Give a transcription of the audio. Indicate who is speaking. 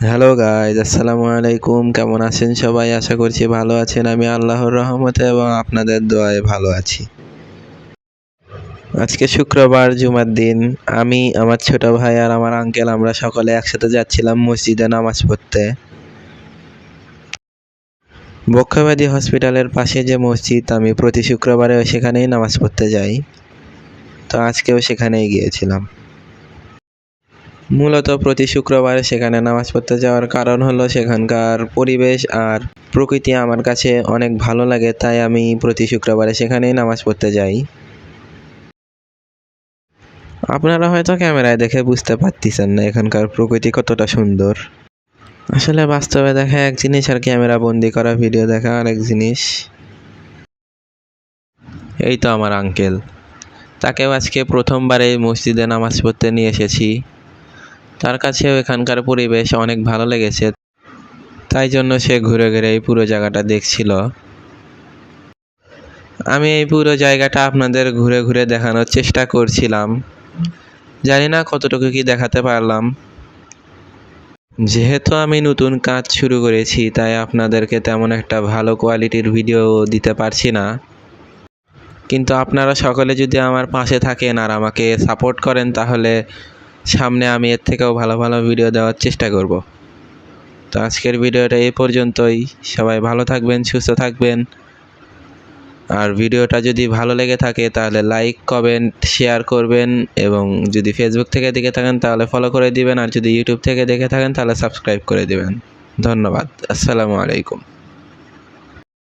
Speaker 1: Hello guys আসসালামু আলাইকুম কেমন আছেন সবাই? আশা করছি ভালো আছেন। আমি আল্লাহর রহমতে এবং আপনাদের দোয়ায় ভালো আছি। আজকে শুক্রবার, জুমার দিন। আমি, আমার ছোট ভাই আর আমার আঙ্কেল আমরা সকলে একসাথে যাচ্ছিলাম মসজিদে নামাজ পড়তে। বক্ষব্যাধি হসপিটালের পাশে যে মসজিদ, আমি প্রতি শুক্রবারে সেখানেই নামাজ পড়তে যাই। তো আজকেও সেখানেই গিয়েছিলাম। মূলত প্রতি শুক্রবারে সেখানে নামাজ পড়তে যাওয়ার কারণ হলো সেখানকার পরিবেশ আর প্রকৃতি আমার কাছে অনেক ভালো লাগে, তাই আমি প্রতি শুক্রবারে সেখানেই নামাজ পড়তে যাই। আপনারা হয়তো ক্যামেরায় দেখে বুঝতে পারতেছেন না এখানকার প্রকৃতি কতটা সুন্দর। আসলে বাস্তবে দেখা এক জিনিস আর ক্যামেরা বন্দি করা, ভিডিও দেখা আরেক জিনিস। এই তো আমার আঙ্কেল তাকেও আজকে প্রথমবার এই মসজিদে নামাজ পড়তে নিয়ে এসেছি। তার কাছেও এখানকার পরিবেশ অনেক ভালো লেগেছে। তাই জন্য সে ঘুরে ঘুরে এই পুরো জায়গাটা দেখছিল। আমি এই পুরো জায়গাটা আপনাদের ঘুরে ঘুরে দেখানোর চেষ্টা করছিলাম। জানি না কতটুকু কি দেখাতে পারলাম। যেহেতু আমি নতুন কাজ শুরু করেছি, তাই আপনাদেরকে তেমন একটা ভালো কোয়ালিটির ভিডিও দিতে পারছি না। কিন্তু আপনারা সকলে যদি আমার পাশে থাকেন আর আমাকে সাপোর্ট করেন, তাহলে সামনে আমি এর থেকেও ভালো ভালো ভিডিও দেওয়ার চেষ্টা করব। তো আজকের ভিডিওটা এ পর্যন্তই। সবাই ভালো থাকবেন, সুস্থ থাকবেন। আর ভিডিওটা যদি ভালো লেগে থাকে, তাহলে লাইক কমেন্ট শেয়ার করবেন এবং যদি ফেসবুক থেকে দেখে থাকেন, তাহলে ফলো করে দিবেন। আর যদি ইউটিউব থেকে দেখে থাকেন, তাহলে সাবস্ক্রাইব করে দিবেন। ধন্যবাদ। আসসালামু আলাইকুম।